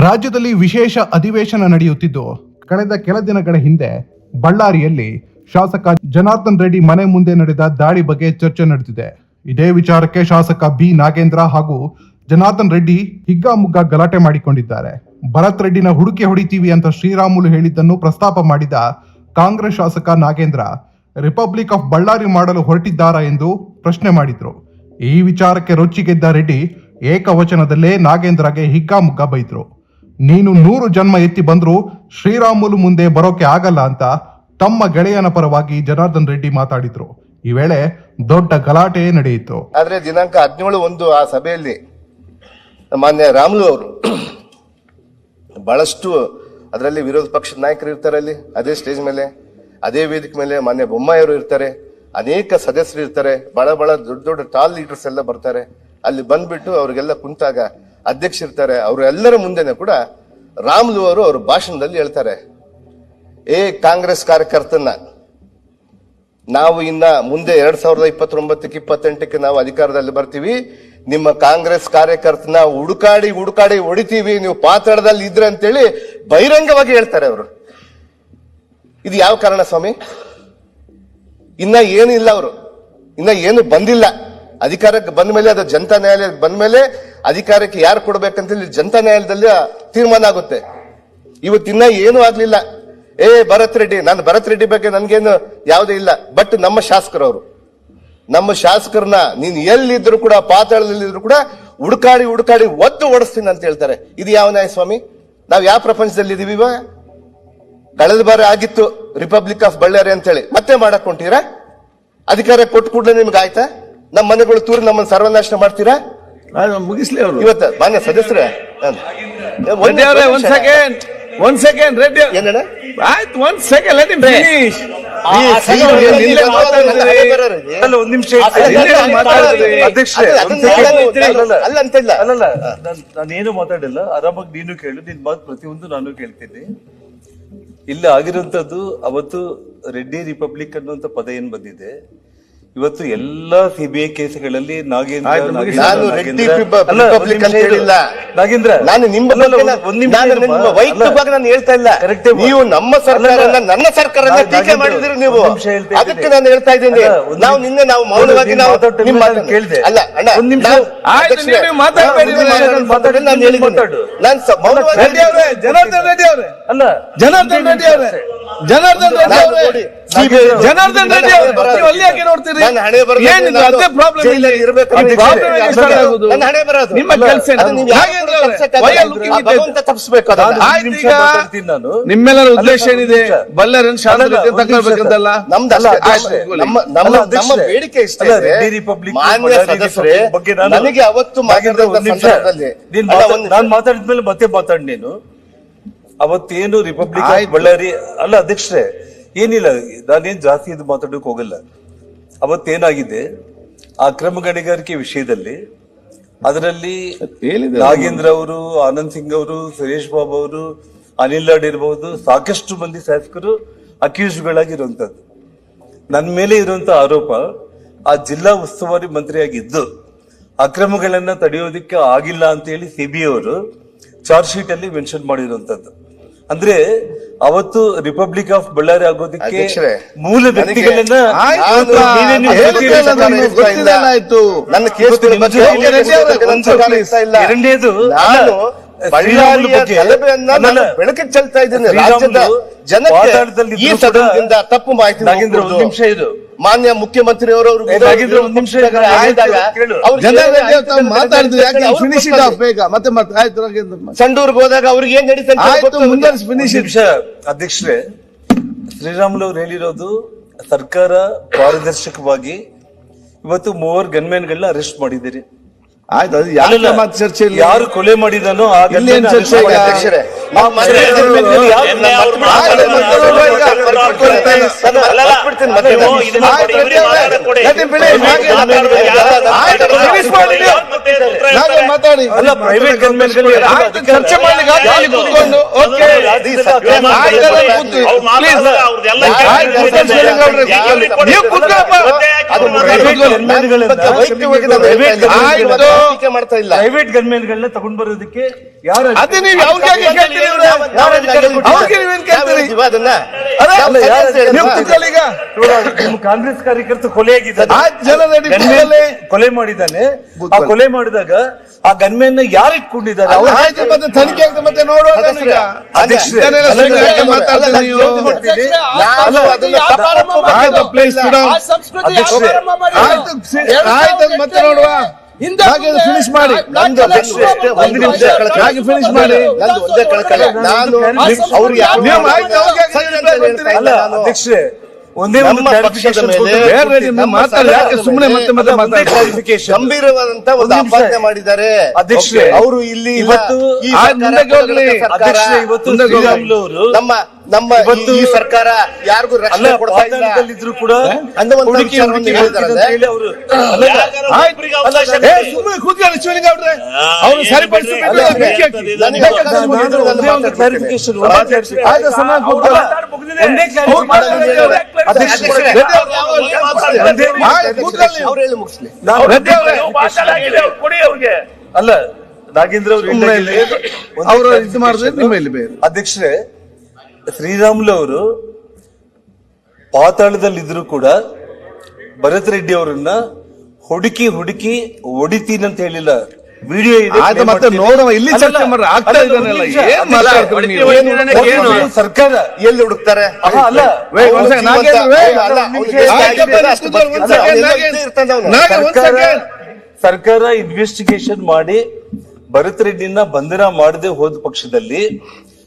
ರಾಜ್ಯದಲ್ಲಿ ವಿಶೇಷ ಅಧಿವೇಶನ ನಡೆಯುತ್ತಿದ್ದು, ಕಳೆದ ಕೆಲ ದಿನಗಳ ಹಿಂದೆ ಬಳ್ಳಾರಿಯಲ್ಲಿ ಶಾಸಕ ಜನಾರ್ದನ್ ರೆಡ್ಡಿ ಮನೆ ಮುಂದೆ ನಡೆದ ದಾಳಿ ಬಗ್ಗೆ ಚರ್ಚೆ ನಡೆದಿದೆ. ಇದೇ ವಿಚಾರಕ್ಕೆ ಶಾಸಕ ಬಿ. ನಾಗೇಂದ್ರ ಹಾಗೂ ಜನಾರ್ದನ್ ರೆಡ್ಡಿ ಹಿಗ್ಗಾಮುಗ್ಗಾ ಗಲಾಟೆ ಮಾಡಿಕೊಂಡಿದ್ದಾರೆ. ಭರತ್ ರೆಡ್ಡಿನ ಹುಡುಕಿ ಹೊಡಿತೀವಿ ಅಂತ ಶ್ರೀರಾಮುಲು ಹೇಳಿದ್ದನ್ನು ಪ್ರಸ್ತಾಪ ಮಾಡಿದ ಕಾಂಗ್ರೆಸ್ ಶಾಸಕ ನಾಗೇಂದ್ರ, ರಿಪಬ್ಲಿಕ್ ಆಫ್ ಬಳ್ಳಾರಿ ಮಾಡಲು ಹೊರಟಿದ್ದಾರಾ ಎಂದು ಪ್ರಶ್ನೆ ಮಾಡಿದ್ರು. ಈ ವಿಚಾರಕ್ಕೆ ರೊಚ್ಚಿಗೆದ್ದ ರೆಡ್ಡಿ ಏಕವಚನದಲ್ಲೇ ನಾಗೇಂದ್ರಗೆ ಹಿಗ್ಗಾಮುಗ್ಗಾ ಬೈದ್ರು. ನೀನು ನೂರು ಜನ್ಮ ಎತ್ತಿ ಬಂದರೂ ಶ್ರೀರಾಮುಲು ಮುಂದೆ ಬರೋಕೆ ಆಗಲ್ಲ ಅಂತ ತಮ್ಮ ಗೆಳೆಯನ ಪರವಾಗಿ ಜನಾರ್ದನ್ ರೆಡ್ಡಿ ಮಾತಾಡಿದ್ರು. ಈ ವೇಳೆ ದೊಡ್ಡ ಗಲಾಟೆ ನಡೆಯಿತು. ಆದ್ರೆ ದಿನಾಂಕ ಹದಿನೇಳು ಒಂದು ಆ ಸಭೆಯಲ್ಲಿ ಮಾನ್ಯ ರಾಮುಲು ಅವರು ಬಹಳಷ್ಟು ಅದರಲ್ಲಿ ವಿರೋಧ ಪಕ್ಷದ ನಾಯಕರು ಇರ್ತಾರೆ ಅಲ್ಲಿ, ಅದೇ ಸ್ಟೇಜ್ ಮೇಲೆ, ಅದೇ ವೇದಿಕೆ ಮೇಲೆ ಮಾನ್ಯ ಬೊಮ್ಮಾಯಿಯವರು ಇರ್ತಾರೆ, ಅನೇಕ ಸದಸ್ಯರು ಇರ್ತಾರೆ, ಬಹಳ ಬಹಳ ದೊಡ್ಡ ದೊಡ್ಡ ಟಾಲ್ ಲೀಡರ್ಸ್ ಎಲ್ಲ ಬರ್ತಾರೆ. ಅಲ್ಲಿ ಬಂದ್ಬಿಟ್ಟು ಅವರಿಗೆಲ್ಲ ಕುಂತಾಗ ಅಧ್ಯಕ್ಷ ಇರ್ತಾರೆ, ಅವರೆಲ್ಲರ ಮುಂದೆನೆ ಕೂಡ ರಾಮುಲು ಅವರು ಅವ್ರ ಭಾಷಣದಲ್ಲಿ ಹೇಳ್ತಾರೆ, ಏ ಕಾಂಗ್ರೆಸ್ ಕಾರ್ಯಕರ್ತನ ನಾವು ಇನ್ನ ಮುಂದೆ ಎರಡ್ ಸಾವಿರದ ಇಪ್ಪತ್ತೊಂಬತ್ತಕ್ಕೆ ಇಪ್ಪತ್ತೆಂಟಕ್ಕೆ ನಾವು ಅಧಿಕಾರದಲ್ಲಿ ಬರ್ತೀವಿ. ನಿಮ್ಮ ಕಾಂಗ್ರೆಸ್ ಕಾರ್ಯಕರ್ತನ ಹುಡುಕಾಡಿ ಹುಡುಕಾಡಿ ಹೊಡಿತೀವಿ. ನೀವು ಪಾತ್ರದಲ್ಲಿ ಇದ್ರೆ ಅಂತೇಳಿ ಬಹಿರಂಗವಾಗಿ ಹೇಳ್ತಾರೆ ಅವರು. ಇದು ಯಾವ ಕಾರಣ ಸ್ವಾಮಿ? ಇನ್ನ ಏನು ಇಲ್ಲ ಅವರು. ಇನ್ನ ಏನು ಬಂದಿಲ್ಲ. ಅಧಿಕಾರಕ್ಕೆ ಬಂದ ಮೇಲೆ ಅದು ಜನತಾ ನ್ಯಾಯಾಲಯಕ್ಕೆ ಬಂದ ಮೇಲೆ ಅಧಿಕಾರಕ್ಕೆ ಯಾರು ಕೊಡ್ಬೇಕಂತ ಜನತಾ ನ್ಯಾಯಾಲಯದಲ್ಲಿ ತೀರ್ಮಾನ ಆಗುತ್ತೆ. ಇವತ್ತಿನ್ನ ಏನು ಆಗ್ಲಿಲ್ಲ. ಏ, ಭರತ್ ರೆಡ್ಡಿ, ನಾನು ಭರತ್ ರೆಡ್ಡಿ ಬಗ್ಗೆ ನನ್ಗೇನು ಯಾವುದೇ ಇಲ್ಲ. ಬಟ್ ನಮ್ಮ ಶಾಸಕರು ಅವರು ನಮ್ಮ ಶಾಸಕರನ್ನ ನೀನ್ ಎಲ್ಲಿದ್ರು ಕೂಡ, ಪಾತಾಳದಲ್ಲಿದ್ರು ಕೂಡ ಹುಡುಕಾಡಿ ಹುಡುಕಾಡಿ ಒದ್ದು ಓಡಿಸ್ತೀನಿ ಅಂತ ಹೇಳ್ತಾರೆ. ಇದು ಯಾವ ನ್ಯಾಯ ಸ್ವಾಮಿ? ನಾವು ಯಾವ ಪ್ರಪಂಚದಲ್ಲಿ ಇದೀವಿ ಇವಾಗ? ಕಳೆದ ಬಾರಿ ಆಗಿತ್ತು ರಿಪಬ್ಲಿಕ್ ಆಫ್ ಬಳ್ಳಾರಿ ಅಂತೇಳಿ. ಮತ್ತೆ ಮಾಡಕ್ ಹೊಂಟೀರಾ? ಅಧಿಕಾರ ಕೊಟ್ಟು ಕೂಡಲೇ ನಿಮ್ಗೆ ಆಯ್ತಾ ನಮ್ಮ ಮನೆಗಳು ತೂರಿ ನಮ್ಮನ್ನು ಸರ್ವನಾಶನ ಮಾಡ್ತೀರಾ? ಮುಗಿಸ್ಲಿ ಅವರು. ಇವತ್ತು ಮಾನ್ಯ ಸದಸ್ಯರೇ ರೆಡ್ಡಿ ಅವರೇ ಒಂದ್. ಸೆಕೆಂಡ್ ಒಂದ್ ಸೆಕೆಂಡ್ ರೆಡ್ಡಿ ಏನಣ್ಣ ಆಯ್ತು ಒಂದ್ ಸೆಕೆಂಡ್ ಲೆಟ್ ಇಮ್ ಫಿನಿಶ್ ಒಂದ್ ನಿಮಿಷ ಅಧ್ಯಕ್ಷರೇ, ಅಲ್ಲ, ಅದನ್ನ ನಾನು- ಅಲ್ಲಲ್ಲ. ಅಲ್ಲ ಅಂತಿಲ್ಲ ನಾನ್- ನಾನೇನು ಮಾತಾಡಿಲ್ಲ. ಆರಾಮಾಗಿ ನೀನು ಕೇಳು ನಿನ್ ಮಾತು ಪ್ರತಿಯೊಂದು ನಾನು ಕೇಳ್ತೀನಿ. ಇಲ್ಲಿ ಆಗಿರುವಂತದ್ದು ಅವತ್ತು ರೆಡ್ಡಿ ರಿಪಬ್ಲಿಕ್ ಅನ್ನುವಂತ ಪದ ಏನ್ ಬಂದಿದೆ? ಇವತ್ತು ಎಲ್ಲಾ ಸಿಬಿಐ ಕೇಸ್ಗಳಲ್ಲಿ ನಾಗೇಂದ್ರ ನಾಗೇಂದ್ರ, ನಾನು ನಿಮ್ಮ ಅಲ್ಲಲ್ಲ, ಬಗ್ಗೆ ಒಂದ್- ಒಂದ್ ನಿಮಿಷ ನಾನು ಹೇಳ್ತಾ ಇಲ್ಲ. ನೀವು ನಮ್ಮ ಸರ್ಕಾರ ನನ್ನ ಸರ್ಕಾರ ಟೀಕೆ ಮಾಡಿದಿರಿ ನೀವು. ಅದಕ್ಕೆ ನಾನು ಹೇಳ್ತಾ ಇದ್ದೀನಿ. ನಾವು ನಿನ್ನೆ ನಾವು ಮೌನವಾಗಿ ನಾವು ಕೇಳಿದೆ. ಅಲ್ಲ ಅಣ್ಣ ಒಂದ್ ನಿಮಿಷ. ನಾವು- ನೀವು ಮಾತಾಡ್ಬೇಡಿ, ನಾನು ನಾನು ಮಾತಾಡಿ, ನಾನು ಹೇಳಿದ್ದೀನಿ. ನಾನು ಮೌನವಾಗಿ ಜನಾರ್ದನ್ ರೆಡ್ಡಿ ಅವರೇ. ಅಲ್ಲ ಜನಾರ್ದನ್ ರೆಡ್ಡಿ ಅವರೇ. ಜನಾರ್ದನ್ ರೆಡ್ಡಿ ಅವರೇ. ನೋಡಿ, ಜನಾರ್ದನ್ ರೆಡ್ಡಿ ಅವರೇ. ಅಲ್ಲಿ ಯಾಕೆ ನೋಡ್ತೀರಿ ನನ್ನ ಹಣೆ ನಾನು ಅದೇ ಪ್ರಾಬ್ಲಮ್ ಜೈಲಲ್ಲಿ ಇರ್ಬೇಕು ಅದು ಅಂತ problem ಹೇಳಿ. start ಆಗೋದು? ನನ್ನ ಹಣೆ ಬರೋದು. ನಿಮ್ಮ ಕೆಲಸ ಏನು? ಅದು ನೀವು ಯಾರು ನಾಗೇಂದ್ರ ಅವರೇ, why are looking at ಭಗವಂತ ತಪ್ಪಿಸ್ಬೇಕು ಅದನ್ನ. ನಾನು ಒಂದ್ ಆಯ್ತು ಈಗ ನಿಮ್ಮೆಲ್ಲರ ಉದ್ದೇಶ ಏನಿದೆ ಬಲ್ಲರನ್ ಶಾಂತ ತಗೊಳ್ಬೇಕಂತಲ್ಲ ನಮ್ದು ಅಷ್ಟೇ. ನಮ್ಮ ನಮ್ಮ ಅಲ್ಲ, ನಮ್ಮ ಅಧ್ಯಕ್ಷರೇ. ಬೇಡಿಕೆ ಇಷ್ಟೇ ಅಲ್ಲ, ಇದೆ. ರೆಡ್ಡಿ ರಿಪಬ್ಲಿಕ್ ಮಾನ್ಯ ಬಳ್ಳಾರಿ ಸದಸ್ಯರೇ ರಿಪಬ್ಲಿಕ್ ಬಗ್ಗೆ ನಾನು- ನನಗೆ ಅವತ್ತು ನಾಗೇಂದ್ರ, ಮಾತಾಡಿದ ಒಂದ್ ನಿಮಿಷ. ಸಂದರ್ಭದಲ್ಲಿ ನೀನ್ ಅಲ್ಲ, ಮಾತಾಡ್- ಒಂದ್ ನಾನ್ ಮಾತಾಡಿದ್ಮೇಲೆ ಮತ್ತೆ ಮಾತಾಡ್ ನೀನು ಅವತ್ತೇನು ರಿಪಬ್ಲಿಕ್ ಆಫ್ ಆಯ್ತು. ಬಳ್ಳಾರಿ ಅಲ್ಲ ಅಧ್ಯಕ್ಷರೇ ಏನಿಲ್ಲ ನಾನೇನ್ ಜಾಸ್ತಿ ಇದು ಮಾತಾಡೋಕೆ ಹೋಗಲ್ಲ ಅವತ್ತೇನಾಗಿದೆ? ಅಕ್ರಮ ಕ್ರಮ ಗಣಿಗಾರಿಕೆ ವಿಷಯದಲ್ಲಿ ಅದರಲ್ಲಿ ನಾಗೇಂದ್ರ ಅವರು ಆನಂದ್ ಸಿಂಗ್ ಅವರು ಸುರೇಶ್ ಬಾಬು ಅವರು ಅನಿಲ್ ಲಾಡ್ ಇರಬಹುದು ಸಾಕಷ್ಟು ಮಂದಿ ಶಾಸಕರು ಅಕ್ಯೂಸ್ಗಳಾಗಿರುವಂತದ್ದು ನನ್ನ ಮೇಲೆ ಇರುವಂತ ಆರೋಪ ಆ ಜಿಲ್ಲಾ ಉಸ್ತುವಾರಿ ಮಂತ್ರಿಯಾಗಿದ್ದು ಅಕ್ರಮಗಳನ್ನ ತಡೆಯೋದಿಕ್ಕೆ ಆಗಿಲ್ಲ ಅಂತ ಹೇಳಿ ಸಿಬಿಐ ಅವರು ಚಾರ್ಜ್ ಶೀಟ್ ಅಲ್ಲಿ ಮೆನ್ಷನ್ ಮಾಡಿರುವಂತದ್ದು. ಅಂದ್ರೆ ಅವತ್ತು ರಿಪಬ್ಲಿಕ್ ಆಫ್ ಬಳ್ಳಾರಿ ಆಗೋದಕ್ಕೆ ಮೂಲ ವ್ಯಕ್ತಿಗಳನ್ನ ನನ್ನ. ಇಷ್ಟ ಇಲ್ಲ. ಬಳ್ಳಾರಿಯ ಗಲಭೆಯನ್ನ ನಾನು ಬೆಳಕಿಗೆ ಚೆಲ್ತಾ ಇದ್ದೀನಿ. ರಾಜ್ಯದ ಜನಕ್ಕೆ ಈ ಸದನದಿಂದ ತಪ್ಪು ಮಾಹಿತಿ ನಾಗೇಂದ್ರ ಒಂದ್. ನಿಮಿಷ ಇದು ಮಾನ್ಯ ನಾಗೇಂದ್ರ ಒಂದ್ ನಿಮಿಷ ಮಾತಾಡಿದ್ರು ಬೇಗ? ಮತ್ತೆ ಮತ್ತೆ ಆಯ್ತು ನಾಗೇಂದ್ರ ಸಂಡೂರ್ಗೆ ಹೋದಾಗ ಅವ್ರಿಗೆ ಏನ್ ಅವ್ರಿಗೆ. ಫಿನಿಶ್ ಅಧ್ಯಕ್ಷರೇ ಶ್ರೀರಾಮುಲು ಅವ್ರು ಹೇಳಿರೋದು ಸರ್ಕಾರ ಪಾರದರ್ಶಕವಾಗಿ ಇವತ್ತು ಮೂವರು ಗನ್ಮ್ಯಾನ್ಗಳನ್ನ ಅರೆಸ್ಟ್ ಮಾಡಿದ್ದೀರಿ. ಆಯ್ತು ಅದು ಯಾಕೆ ಅಲ್ಲಲ್ಲ, ಮತ್ತೆ ಚರ್ಚೆ ಇಲ್ಲ ಯಾರು ಕೊಲೆ ಮಾಡಿದನೋ ಇಲ್ಲಿ ಏನ್ ಚರ್ಚೆ ಮತ್ತೆ ನೀವು? ಮಾತಾಡಿ ಅಲ್ಲ ಪ್ರೈವೇಟ್ ಗನ್ಮೇನ್ಗಳು ಆಯ್ತು ಚರ್ಚೆ ಮಾಡ್ಲಿಕ್ಕೆ ಇಲ್ಲ ಕೂತ್ಕೊಂಡು ಓಕೆ ಆಯ್ತು, ಆಯ್ತು, ಅದು ಇಲ್ಲ. ಆಯ್ತು. ಟೀಕೆ ಮಾಡ್ತಾ ಇಲ್ಲ ಪ್ರೈವೇಟ್ ಗನ್ಮೇನ್ಗಳನ್ನ ತಗೊಂಡ್ ಬರೋದಕ್ಕೆ ಯಾರು ಅದೇ ನೀವು ಅವ್ರಿಗೆ ಕೇಳ್ತೀರಿ? ಅವ್ರಿಗೆ ನೀವೇನ್ ಕೇಳ್ತೀರಿ ಅದನ್ನ ಕಾಂಗ್ರೆಸ್ ಕಾರ್ಯಕರ್ತ ಕೊಲೆಯಾಗಿದ್ದಾನೆ ಆಗಿದ್ದಾರೆ ಕೊಲೆ ಮಾಡಿದ್ದಾನೆ ಆ ಕೊಲೆ ಮಾಡಿದಾಗ ಆ ಗನ್ಮೇನ್ ಯಾರು ಇಟ್ಕೊಂಡಿದ್ದಾರೆ ಮತ್ತೆ ತನಿಖೆ ಆಗ್ತದೆ ಮತ್ತೆ ನೋಡುವ ಆಯ್ತು ಮತ್ತೆ ನೋಡುವ ಫಿನಿಶ್ ಮಾಡಿ. ನಂದು ಒಂದು ನಿಮಿಷ. ಹಾಗೆ ಫಿನಿಶ್ ಮಾಡಿ. ನಂದು ಒಂದೇ ಕಳ್ಕೊಳ್ಳಿ. ನಾನು ಅವ್ರು ನಾನು. ಒಂದೇ ನಮ್ಮ ಒಂದು ಸರ್ಕಾರದ ಮತ್ತೆ ಮತ್ತೆ clarification. ಗಂಭೀರವಾದಂತ ಒಂದು ಅಪಾಸನೆ ಮಾಡಿದ್ದಾರೆ. ಅಧ್ಯಕ್ಷರೇ, ಅವರು ಇಲ್ಲಿ ಇವತ್ತು ನಮ್ಮ ನಮ್ಮ ಈ ಸರ್ಕಾರ ಯಾರಿಗೂ ಅಲ್ಲ ರಕ್ಷಣೆ ಕೊಡ್ತಾ ಇಲ್ಲ. ಕೂಡ. ಸುಮ್ಮನೆ ಕೂತ್ಕೊಳ್ಳಿ ಶಿವಲಿಂಗ ಅವ್ರೆ. ಅವ್ರು ಏನು ಸರಿಪಡಿಸಿ ಬಿಡ್ರಿ, ಬಿಟ್ಟು ಅಲ್ಲ, ನಾಗೇಂದ್ರ ಅವರು ಅವರು ಇದು. ಮಾಡಿದ್ರೆ ನಿಮ್ಮ ಇಲ್ಲಿ ಬೇರೆ. ಅಧ್ಯಕ್ಷರೇ ಶ್ರೀರಾಮುಲು ಅವರು ಪಾತಾಳದಲ್ಲಿದ್ರು ಕೂಡ ಭರತ್ ರೆಡ್ಡಿ ಅವರನ್ನ ಹುಡುಕಿ ಹುಡುಕಿ ಹೊಡಿತೀನಿ ಅಂತ ಹೇಳಿಲ್ಲ ವಿಡಿಯೋ ಇದೆ ಮತ್ತೆ. ನೋಡುವ ಇಲ್ಲಿ ಚರ್ಚೆ ಮಾಡ್ರೆ ಆಗ್ತಾ ಅಲ್ಲ, ಇದನ್ನೆಲ್ಲ ಒಂದು ಏನ್ ಮಾತಾಡ್ತೀರಿ ನೀವು ಏನು? ಏನು ಸರ್ಕಾರ ಎಲ್ಲಿ ಹುಡುಕ್ತಾರೆ ಅಲ್ಲ ವೇ, ಒಂದ್ second, ನಾಗೇಂದ್ರ, ವೇ. ಅಲ್ಲ, ಅವ್ನಿಗೆ ಆಯ್ತು, ಆಗಿದೆ ಅಷ್ಟು ಕೂತ್ಕೊಳ್ಳಿ, ಒಂದ್ second, ಅವ್ನು ನಾಗೇಂದ್ರ. ಎಲ್ಲೋ ಅವ್ನು. ನಾಗೆ ಒಂದ್ ಸರ್ಕಾರ second. ಸರ್ಕಾರ ಇನ್ವೆಸ್ಟಿಗೇಷನ್ ಮಾಡಿ ಭರತ್ ರೆಡ್ಡಿನ ಬಂಧನ ಮಾಡದೆ ಹೋದ ಪಕ್ಷದಲ್ಲಿ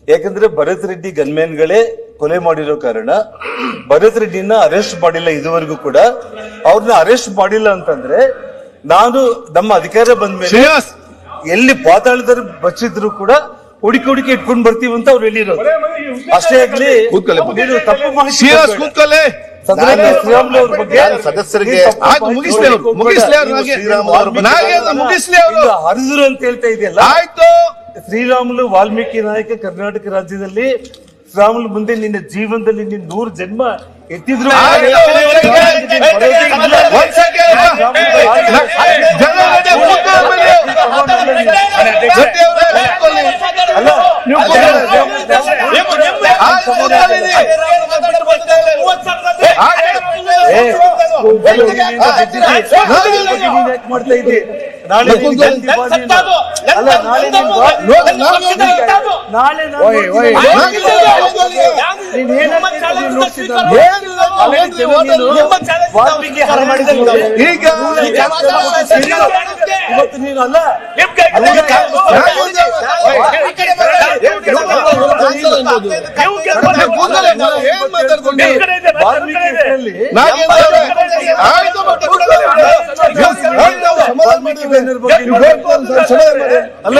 ಯಾಕಂದ್ರೆ ಭರತ್ ರೆಡ್ಡಿ ಗನ್ಮ್ಯಾನ್ಗಳೇ ಕೊಲೆ ಮಾಡಿರೋ ಕಾರಣ ಭರತ್ ರೆಡ್ಡಿನ ಅರೆಸ್ಟ್ ಮಾಡಿಲ್ಲ ಇದುವರೆಗೂ ಕೂಡ. ಅವ್ರನ್ನ ಅರೆಸ್ಟ್ ಮಾಡಿಲ್ಲ ಅಂತಂದ್ರೆ ನಾನು ನಮ್ಮ ಅಧಿಕಾರ ಬಂದ ಮೇಲೆ ಎಲ್ಲಿ ಪಾತಾಳದಲ್ಲಿ ಬಚ್ಚಿದ್ರು ಕೂಡ ಹುಡುಕಿ ಹುಡುಕಿ ಇಟ್ಕೊಂಡ್ ಬರ್ತೀವಿ ಅಂತ ಅವ್ರು ಹೇಳಿರೋದು. ಅಷ್ಟೇ ಆಗ್ಲಿ. ನೀನು ತಪ್ಪು ಮಾಹಿತಿ ಶ್ರೀರಾಮುಲು ಅವ್ರ ಬಗ್ಗೆ ಸದಸ್ಯರಿಗೆ ಮುಗಿಸ್ಲಿ ಅವ್ರು. ಮುಗಿಸ್ಲಿ ಅವ್ರು ಮುಗಿಸ್ಲಿ ಹರಿದ್ರು ಅಂತ ಹೇಳ್ತಾ ಇದೆಯಲ್ಲ? ಆಯ್ತು. ಶ್ರೀರಾಮುಲು ವಾಲ್ಮೀಕಿ ನಾಯಕ ಕರ್ನಾಟಕ ರಾಜ್ಯದಲ್ಲಿ ಶ್ರೀರಾಮುಲು ಮುಂದೆ ನಿನ್ನ ಜೀವನದಲ್ಲಿ ನಿನ್ನ ನೂರು ಜನ್ಮ ಎತ್ತಿದ್ರು. ಮಾಡ್ತಾ ಇದ್ದಿ ನಾಳೆ ನಾಳೆ. ನಾಳೆ ಈಗ ಇವತ್ತು ನೀನು ಅಲ್ಲ ಸಮಾಧಾನ ಮಾಡಿ. ಅಲ್ಲ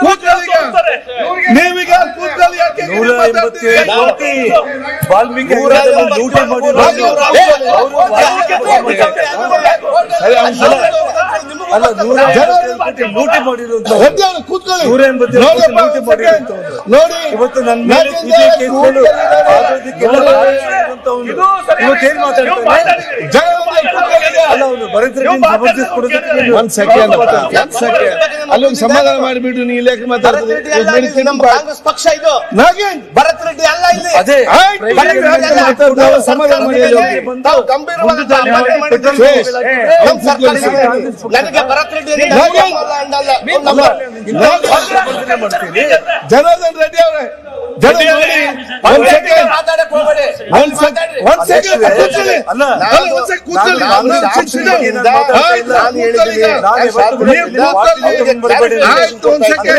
ಕೂತ್ಕೊಳ್ಳಿ. ನೀವೀಗ ಕೂತ್ಕೊಳ್ಳಿ ನೂರ ಎಂಬತ್ತೇಳು ಕೋಟಿ ವಾಲ್ಮೀಕಿ ಮಾಡಿರೋದು ಅಲ್ಲ ನೂರ ಲೂಟಿ ಲೂಟಿ second. ನೋಡಿ ಇವತ್ತು ನನ್ನ ಮೇಲೆ ಸಿಬಿಐ ಕೇಸ್ಗಳು ಇವತ್ತೇನ್ ಒಂದ್ ಸೆಕೆಂಡ್ ಅಲ್ಲೊಂದು ಸಮಾಧಾನ ಮಾಡಿಬಿಟ್ಟು ನೀ ಲೇಖ ಮಾತಾಡ್ತೀನಿ ಪಕ್ಷ ಇದು. ಭರತ್ ರೆಡ್ಡಿ ಅಲ್ಲ ಇಲ್ಲಿ. ಅದೇ ನನಗೆ ಭರತ್ ರೆಡ್ಡಿ ಜನಾರ್ದನ್ ರೆಡ್ಡಿ ಅವರೇ.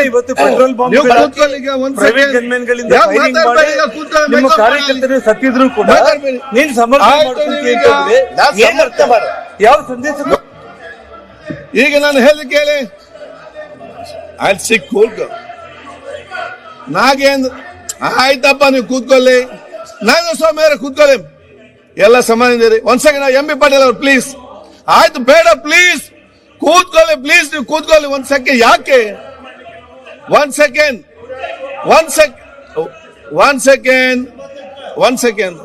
ಇವತ್ತು ಪೆಟ್ರೋಲ್ ನಿಮ್ಮ ಕಾರ್ಯಕರ್ತರು ಸತ್ತಿದ್ರು ಕೂಡ. ನೀನ್ ಸಮರ್ಥನೆ ಯಾವ ಸಂದೇಶ? ಈಗ ನಾನು ಹೇಳಿ ಕೇಳಿ. ಅಲ್ಲಿ ಸಿಕ್ ನಾಗೇಂದ್ರ ಆಯ್ತಪ್ಪ, ನೀವು ಕೂತ್ಕೊಳ್ಳಿ. ನಾನು ಸ್ವಾಮಿ ಅವರೇ ಕೂತ್ಕೊಳ್ಳಿ. ಎಲ್ಲ ಸಮಾನ ಒಂದ್ ಸೆಕೆಂಡ್ ಎಂ ಬಿ ಪಾಟೀಲ್ ಅವ್ರು ಪ್ಲೀಸ್ ಆಯ್ತು, ಬೇಡ ಪ್ಲೀಸ್ ಕೂತ್ಕೊಳ್ಳಿ ಪ್ಲೀಸ್ ನೀವು ಕೂತ್ಕೊಳ್ಳಿ. ಒಂದ್ ಸೆಕೆಂಡ್ ಯಾಕೆ? One second one sec one second one second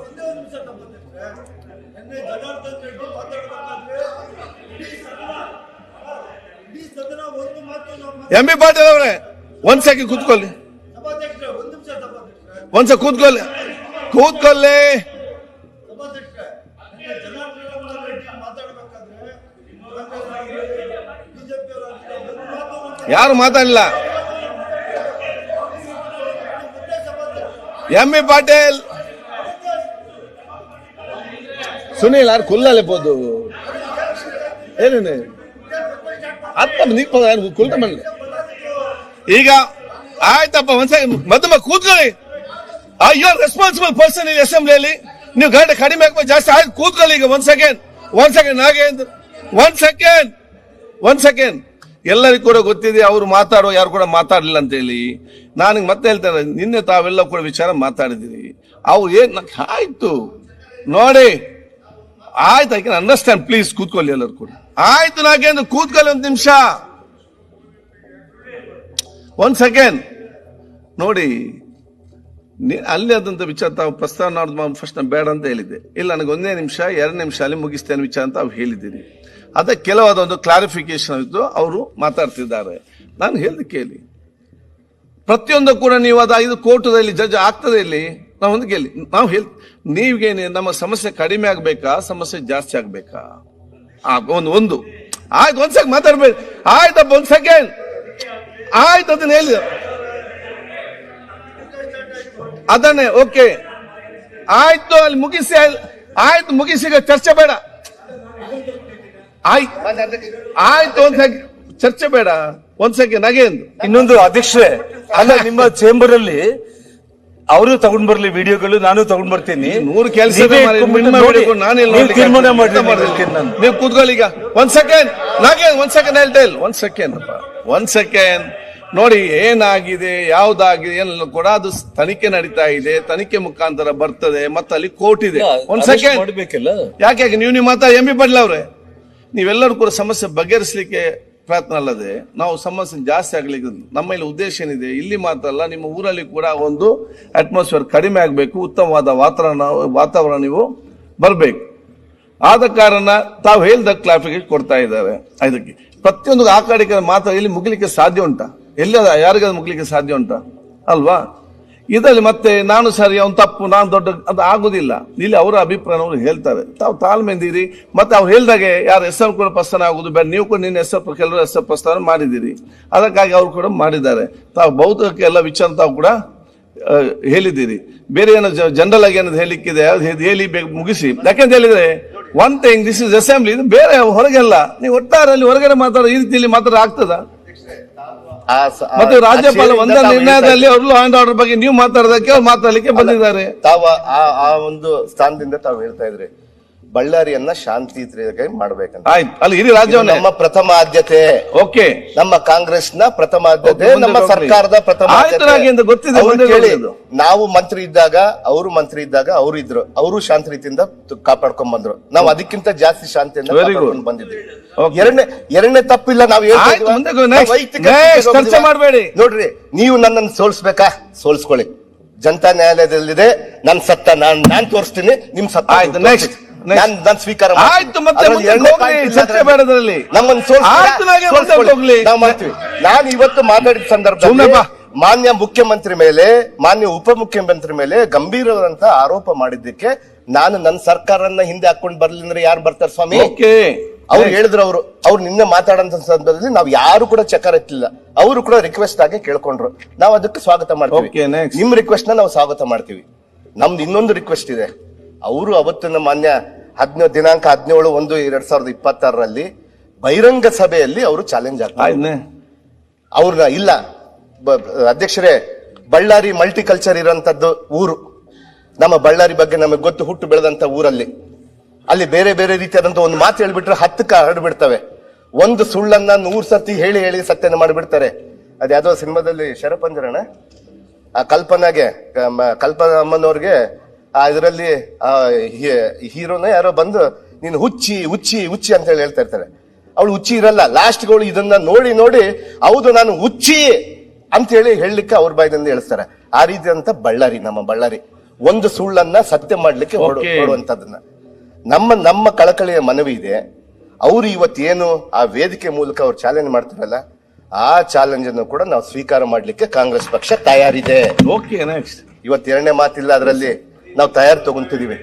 M B Patil ಅವರೇ, ಒಂದ್ ಸೆಕೆಂಡ್ ಕೂತ್ಕೊಳ್ಳಿ. ಒಂದ್ ಸೆಕೆಂಡ್ ಕೂತ್ಕೊಳ್ಳಿ. ಕೂತ್ಕೊಳ್ಳಿ. ಯಾರು ಮಾತಾಡಲಿಲ್ಲ? M B Patil. ಸುನೀಲ್, ಯಾರು ಕುಲ್ಲಲ್ಲಿ ಬೋದು ಏನೇನು? ಅತ್ತ ನೀಪ ಕುಲ್ಟ ಈಗ, ಆಯ್ತಪ್ಪ, ಒಂದ್ಸಲ ಮಧ್ಯಮ ಕೂತ್ಕೊಳ್ಳಿ. You are responsible person in ಅಸೆಂಬ್ಲಿಯಲ್ಲಿ ನೀವು ಗಂಟೆ ಕಡಿಮೆ ಹಾಕ್ಬೇಕು ಜಾಸ್ತಿ ಆಯ್ತು, ಕೂತ್ಕೊಳ್ಳಿ ಈಗ ಒಂದ್ ಸೆಕೆಂಡ್ ಒಂದ್ ಸೆಕೆಂಡ್ ನಾಗೇಂದ್ರ. ಒಂದ್ ಸೆಕೆಂಡ್ ಒಂದ್ ಸೆಕೆಂಡ್ ಎಲ್ಲರಿಗೂ ಕೂಡ ಗೊತ್ತಿದೆ, ಅವರು ಮಾತಾಡೋ, ಯಾರು ಕೂಡ ಮಾತಾಡಲಿಲ್ಲ ಅಂತ ಹೇಳಿ. ನಾನು ಮತ್ತೆ ಹೇಳ್ತಾರೆ ನಿನ್ನೆ ತಾವೆಲ್ಲ ಕೂಡ ವಿಚಾರ ಮಾತಾಡಿದಿರಿ ಅವ್ರು ಏನ್ ಆಯ್ತು. ನೋಡಿ. ಆಯ್ತು ಐ ಕ್ಯಾನ್ ಅಂಡರ್ಸ್ಟ್ಯಾಂಡ್ ಪ್ಲೀಸ್ ಕೂತ್ಕೊಳ್ಳಿ ಎಲ್ಲರೂ ಕೂಡ. ಆಯ್ತು, ನಾಗೇಂದ್ರ, ಕೂತ್ಕೊಳ್ಳಿ ಒಂದು ನಿಮಿಷ. ಒಂದ್ ಸೆಕೆಂಡ್ ನೋಡಿ. ಅಲ್ಲಿ ಆದಂತ ವಿಚಾರ ತಾವು ಪ್ರಸ್ತಾವ ಫಸ್ಟ್ ಬೇಡ ಅಂತ ಹೇಳಿದ್ದೆ. ಇಲ್ಲ, ನನಗೆ ಒಂದೇ ನಿಮಿಷ ಎರಡು ನಿಮಿಷ ಅಲ್ಲಿ ಮುಗಿಸ್ತೇನೆ ವಿಚಾರ ಅಂತ ಅವ್ರು ಹೇಳಿದ್ದೀನಿ ಅದಕ್ಕೆ ಕೆಲವಾದ ಒಂದು ಕ್ಲಾರಿಫಿಕೇಶನ್ ಇತ್ತು ಅವರು ಮಾತಾಡ್ತಿದ್ದಾರೆ. ನಾನು ಹೇಳಿದ ಕೇಳಿ. ಪ್ರತಿಯೊಂದು ಕೂಡ ನೀವು ಅದು ಇದು ಕೋರ್ಟದಲ್ಲಿ ಜಡ್ಜ್ ಆಗ್ತದೆ ಇಲ್ಲಿ? ನಾವು ಒಂದು ಕೇಳಿ. ನಾವು ಹೇಳಿ ನೀವೇನು ನಮ್ಮ ಸಮಸ್ಯೆ ಕಡಿಮೆ ಆಗಬೇಕಾ, ಸಮಸ್ಯೆ ಜಾಸ್ತಿ ಆಗಬೇಕಾ? ಒಂದು ಒಂದು. ಆಯ್ತು ಒಂದ್ಸಕ್ ಮಾತಾಡ್ಬೇಕು ಆಯ್ತಪ್ಪ, ಒಂದು ಆಯ್ತು, ಅದನ್ನ ಹೇಳಿ. ಅದನ್ನೇ ಓಕೆ. ಆಯ್ತು ಅಲ್ಲಿ ಮುಗಿಸಿ ಆಯ್ತು ಮುಗಿಸಿ ಚರ್ಚೆ ಬೇಡ. ಆಯ್ತು ಆಯ್ತು ಒಂದ್ ಸೆಕೆಂಡ್ ಚರ್ಚೆ ಬೇಡ. ಒಂದ್ ಸೆಕೆಂಡ್ ಎಂದು. ಇನ್ನೊಂದು ಅಧ್ಯಕ್ಷರೇ ಅಲ್ಲ ನಿಮ್ಮ ಚೇಂಬರ್ ಅಲ್ಲಿ ಅವರು ತಗೊಂಡ್ ಬರ್ಲಿ ವಿಡಿಯೋಗಳು ನಾನು ತಗೊಂಡ್ ಬರ್ತೀನಿ. ನೂರು ಕೆಲಸ ತೀರ್ಮಾನ ನೀವು ಕೂತ್ಕೊಳ್ಳಿ ಈಗ. ಒಂದ್ ಸೆಕೆಂಡ್ ನಾಗೇನ್ ಒಂದ್ ಸೆಕೆಂಡ್ ಹೇಳ್ತಾ ಇಲ್ಲ ಒಂದ್ ಸೆಕೆಂಡ್ ಒಂದ್ ಸೆಕೆಂಡ್. ನೋಡಿ ಏನಾಗಿದೆ ಯಾವ್ದಾಗಿದೆ ಏನೆಲ್ಲ ಕೂಡ ಅದು ತನಿಖೆ ನಡೀತಾ ಇದೆ ತನಿಖೆ ಮುಖಾಂತರ ಬರ್ತದೆ ಮತ್ತೆ ಅಲ್ಲಿ ಕೋರ್ಟ್ ಇದೆ. ಒಂದ್ ಸೆಕೆಂಡ್ ಯಾಕೆ ಯಾಕೆ? ನೀವು ನೀವು ಮಾತಾ ಎಂ ಬಿ ಪಾಟೀಲ್ ಅವ್ರೆ? ನೀವೆಲ್ಲರೂ ಕೂಡ ಸಮಸ್ಯೆ ಬಗೆಹರಿಸಲಿಕ್ಕೆ ಪ್ರಯತ್ನ ಅಲ್ಲದೆ ನಾವು ಸಮಸ್ಯೆ ಜಾಸ್ತಿ ಆಗ್ಲಿಕ್ಕೆ ನಮ್ಮ ಇಲ್ಲಿ ಉದ್ದೇಶ ಏನಿದೆ ಇಲ್ಲಿ ಮಾತ್ರ ಅಲ್ಲ ನಿಮ್ಮ ಊರಲ್ಲಿ ಕೂಡ ಒಂದು ಅಟ್ಮಾಸ್ಫಿಯರ್ ಕಡಿಮೆ ಆಗಬೇಕು ಉತ್ತಮವಾದ ವಾತಾವರಣ ವಾತಾವರಣ ನೀವು ಬರಬೇಕು. ಆದ ಕಾರಣ ತಾವು ಹೇಳಿದ ಕ್ಲಾರಿಫಿಕೇಶನ್ ಕೊಡ್ತಾ ಇದ್ದಾರೆ. ಇದಕ್ಕೆ ಪ್ರತಿಯೊಂದು ಆ ಕಡೆ ಮಾತ್ರ ಇಲ್ಲಿ ಮುಗಿಲಿಕ್ಕೆ ಸಾಧ್ಯ ಉಂಟಾ? ಎಲ್ಲಿ ಅದ ಯಾರಿಗದು ಮುಗಿಲಿಕ್ಕೆ ಸಾಧ್ಯ ಉಂಟ? ಅಲ್ವಾ? ಇದರಲ್ಲಿ ಮತ್ತೆ ನಾನು ಸರಿ, ಅವ್ನು ತಪ್ಪು, ನಾನು ದೊಡ್ಡ, ಅದು ಆಗುದಿಲ್ಲ. ಇಲ್ಲಿ ಅವರ ಅಭಿಪ್ರಾಯ ಅವರು ಹೇಳ್ತಾರೆ. ತಾವು ತಾಳ್ಮೆಂದಿರಿ ಮತ್ತೆ ಅವ್ರು ಹೇಳಿದಾಗೆ ಯಾರು ಹೆಸರು ಕೂಡ ಪ್ರಸ್ಥಾನ ಆಗುದು ಬೇಡ. ನೀವು ಕೂಡ ನಿನ್ನ ಹೆಸರು ಕೆಲವರು ಹೆಸರು ಪ್ರಸ್ಥಾನ ಮಾಡಿದ್ದೀರಿ ಅದಕ್ಕಾಗಿ ಅವರು ಕೂಡ ಮಾಡಿದ್ದಾರೆ. ತಾವು ಬೌದ್ಧಕ್ಕೆ ಎಲ್ಲ ವಿಚಾರ ತಾವು ಕೂಡ ಹೇಳಿದ್ದೀರಿ ಬೇರೆ ಏನೋ ಜನರಲ್ ಆಗಿ ಏನದು ಹೇಳಿಕ್ಕಿದೆ ಹೇಳಿ- ಮುಗಿಸಿ. ಯಾಕೆಂತ ಹೇಳಿದ್ರೆ one thing this is assembly ಇದು ಬೇರೆ, ಹೊರಗೆಲ್ಲ. ನೀವು ಒಟ್ಟಾರಲ್ಲಿ, ಹೊರಗಡೆ ಮಾತಾಡೋ ಈ ರೀತಿಯಲ್ಲಿ ಮಾತಾಡ ಆಗ್ತದ? ಮತ್ತೆ ರಾಜ್ಯಪಾಲ ಒಂದ ನಿರ್ಣಯದಲ್ಲಿ ಅವರು ಆ್ಯಂಡ್ ಆರ್ಡರ್ ಬಗ್ಗೆ ನೀವು ಮಾತಾಡೋದಕ್ಕೆ ಅವ್ರು ಮಾತಾಡಲಿಕ್ಕೆ ಬಂದಿದ್ದಾರೆ. ತಾವು ಆ ಆ ಒಂದು ಸ್ಥಾನದಿಂದ ತಾವು ಹೇಳ್ತಾ ಇದ್ರಿ. ಬಳ್ಳಾರಿಯನ್ನ ಶಾಂತಿ ಮಾಡ್ಬೇಕಂತ. ಆಯ್ತು. ಅಲ್ಲಿ ಇಡೀ ಇದು ನಮ್ಮ ಪ್ರಥಮ ಆದ್ಯತೆ. ಓಕೆ. ನಮ್ಮ ಕಾಂಗ್ರೆಸ್ನ ಪ್ರಥಮ ಆದ್ಯತೆ ನಮ್ಮ ಸರ್ಕಾರದ ಪ್ರಥಮ ಆದ್ಯತೆ. ಗೊತ್ತಿದೆ, ಅವ್ರು ಕೇಳಿ ನಾವು ಮಂತ್ರಿ ಇದ್ದಾಗ ಅವರು ಮಂತ್ರಿ ಇದ್ದಾಗ ಅವರು ಇದ್ರು. ಅವರು ಶಾಂತಿ ರೀತಿಯಿಂದ ತು- ಕಾಪಾಡ್ಕೊಂಡ್ ಬಂದ್ರು. ನಾವು ಅದಕ್ಕಿಂತ ಜಾಸ್ತಿ ಶಾಂತಿಯಿಂದ ಬಂದಿದ್ದೀವಿ good. ಕಾಪಾಡ್ಕೊಂಡ್ ಬಂದಿದ್ವಿ Okay. ಎರಡನೇ ಎರಡನೇ ತಪ್ಪಿಲ್ಲ ನಾವು ಹೇಳ್ತಾ ಆಯ್ತು, ಮುಂದೆ next. ವೈಯಕ್ತಿಕ Next, ಚರ್ಚೆ? ಮಾಡ್ಬೇಡಿ. ನೋಡ್ರಿ ನೀವು ನನ್ನನ್ನು ಸೋಲ್ಸ್ಬೇಕಾ? ಸೋಲ್ಸ್ಕೊಳ್ಳಿ. ಜನತಾ ನ್ಯಾಯಾಲಯದಲ್ಲಿದೆ. ನನ್ ಸತ್ತ ನಾನ್ ನಾನ್ ತೋರಿಸ್ತೀನಿ. ನಿಮ್ ಸತ್ತ ಆಯ್ತು, next. ನಾನ್ ನಾನ್ ಸ್ವೀಕಾರ. ಆಯ್ತು, ಮತ್ತೆ ಚರ್ಚೆ ಬೇಡದ್ರಲ್ಲಿ. ನಮ್ಮನ್ನು ಸೋಲ್ಸ್ಕೊಳ್ಳಿ. ನಾವು ಮಾಡ್ತೀವಿ. ನಾನು ಇವತ್ತು ಮಾತಾಡಿದ ಸಂದರ್ಭದಲ್ಲಿ ಮಾನ್ಯ ಮುಖ್ಯಮಂತ್ರಿ ಮೇಲೆ ಮಾನ್ಯ ಉಪ ಮುಖ್ಯಮಂತ್ರಿ ಮೇಲೆ ಗಂಭೀರವಾದಂತ ಆರೋಪ ಮಾಡಿದ್ದಕ್ಕೆ ನಾನು ನನ್ನ ಸರ್ಕಾರನ್ನ ಹಿಂದೆ ಹಾಕೊಂಡು ಬರ್ಲಿ ಅಂದ್ರೆ ಯಾರು ಬರ್ತಾರೆ ಸ್ವಾಮಿ? ಅವ್ರು ಹೇಳಿದ್ರು ಅವರು. ಅವ್ರು ನಿನ್ನೆ ಮಾತಾಡಂತ ಸಂದರ್ಭದಲ್ಲಿ ನಾವು ಯಾರು ಕೂಡ ಚಕರ್ ಎತ್ತಿಲ್ಲ. ಅವರು ಕೂಡ ರಿಕ್ವೆಸ್ಟ್ ಆಗಿ ಕೇಳ್ಕೊಂಡ್ರು. ನಾವು ಅದಕ್ಕೆ ಸ್ವಾಗತ ಮಾಡ್ತೀವಿ. ನಿಮ್ ರಿಕ್ವೆಸ್ಟ್ನ ನಾವು ಸ್ವಾಗತ ಮಾಡ್ತೀವಿ. ನಮ್ದು ಇನ್ನೊಂದು ರಿಕ್ವೆಸ್ಟ್ ಇದೆ. ಅವರು ಅವತ್ತಿನ ಮಾನ್ಯ ಹದಿನೇಳು ದಿನಾಂಕ ಹದಿನೇಳು ಒಂದು ಎರಡ್ ಸಾವಿರದ ಇಪ್ಪತ್ತಾರರಲ್ಲಿ ಬಹಿರಂಗ ಸಭೆಯಲ್ಲಿ ಅವರು ಚಾಲೆಂಜ್ ಆಗ್ತಾರೆ ಅವ್ರನ್ನ ಇಲ್ಲ ಅಧ್ಯಕ್ಷರೇ ಬಳ್ಳಾರಿ ಮಲ್ಟಿಕಲ್ಚರ್ ಇರೋಂಥದ್ದು ಊರು. ನಮ್ಮ ಬಳ್ಳಾರಿ ಬಗ್ಗೆ ನಮಗೆ ಗೊತ್ತು ಹುಟ್ಟು ಬೆಳೆದಂತ ಊರಲ್ಲಿ. ಅಲ್ಲಿ ಬೇರೆ ಬೇರೆ ರೀತಿಯಾದಂತ ಒಂದು ಮಾತು ಹೇಳ್ಬಿಟ್ರೆ ಹತ್ತಕ್ಕ ಹರಡ್ಬಿಡ್ತವೆ. ಒಂದು ಸುಳ್ಳನ್ನ ನೂರ್ ಸರ್ತಿ ಹೇಳಿ ಹೇಳಿ ಸತ್ಯನ ಮಾಡಿಬಿಡ್ತಾರೆ. ಅದು ಯಾವ್ದೋ ಸಿನಿಮಾದಲ್ಲಿ ಶರಪಂಜರಣ ಆ ಕಲ್ಪನಾಗೆ ಕಲ್ಪನಾ ಅಮ್ಮನವ್ರಿಗೆ ಇದರಲ್ಲಿ ಆ ಹೀರೋನ ಯಾರೋ ಬಂದು ನೀನು ಹುಚ್ಚಿ ಹುಚ್ಚಿ ಹುಚ್ಚಿ ಅಂತ ಹೇಳಿ ಹೇಳ್ತಾ ಇರ್ತಾರೆ ಅವಳು ಹುಚ್ಚಿ ಇರಲ್ಲ. ಲಾಸ್ಟ್ ಅವಳು ಇದನ್ನ ನೋಡಿ ನೋಡಿ ಹೌದು ನಾನು ಹುಚ್ಚಿ ಅಂತ ಹೇಳಿ ಹೇಳಲಿಕ್ಕೆ ಅವ್ರ ಬಾಯಿದಿಂದ ಹೇಳ್ತಾರೆ ಆ ರೀತಿ ಅಂತ ಬಳ್ಳಾರಿ ನಮ್ಮ ಬಳ್ಳಾರಿ. ಒಂದು ಸುಳ್ಳನ್ನ ಸತ್ಯ ಮಾಡ್ಲಿಕ್ಕೆ. ಹೊರಡುವಂತದನ್ನ ನಮ್ಮ ನಮ್ಮ ಕಳಕಳಿಯ ಮನವಿ ಇದೆ. ಅವರು ಇವತ್ತೇನು ಆ ವೇದಿಕೆ ಮೂಲಕ ಅವ್ರು ಚಾಲೆಂಜ್ ಮಾಡ್ತಾರಲ್ಲ ಆ ಚಾಲೆಂಜ್ ಅನ್ನು ಕೂಡ ನಾವು ಸ್ವೀಕಾರ ಮಾಡ್ಲಿಕ್ಕೆ ಕಾಂಗ್ರೆಸ್ ಪಕ್ಷ ತಯಾರಿದೆ. ಓಕೆ ನೆಕ್ಸ್ಟ್ ಇವತ್ತು ಎರಡನೇ ಮಾತಿಲ್ಲ ಅದರಲ್ಲಿ. ನಾವು ತಯಾರು ತಗೊಂತಿದೀವಿ.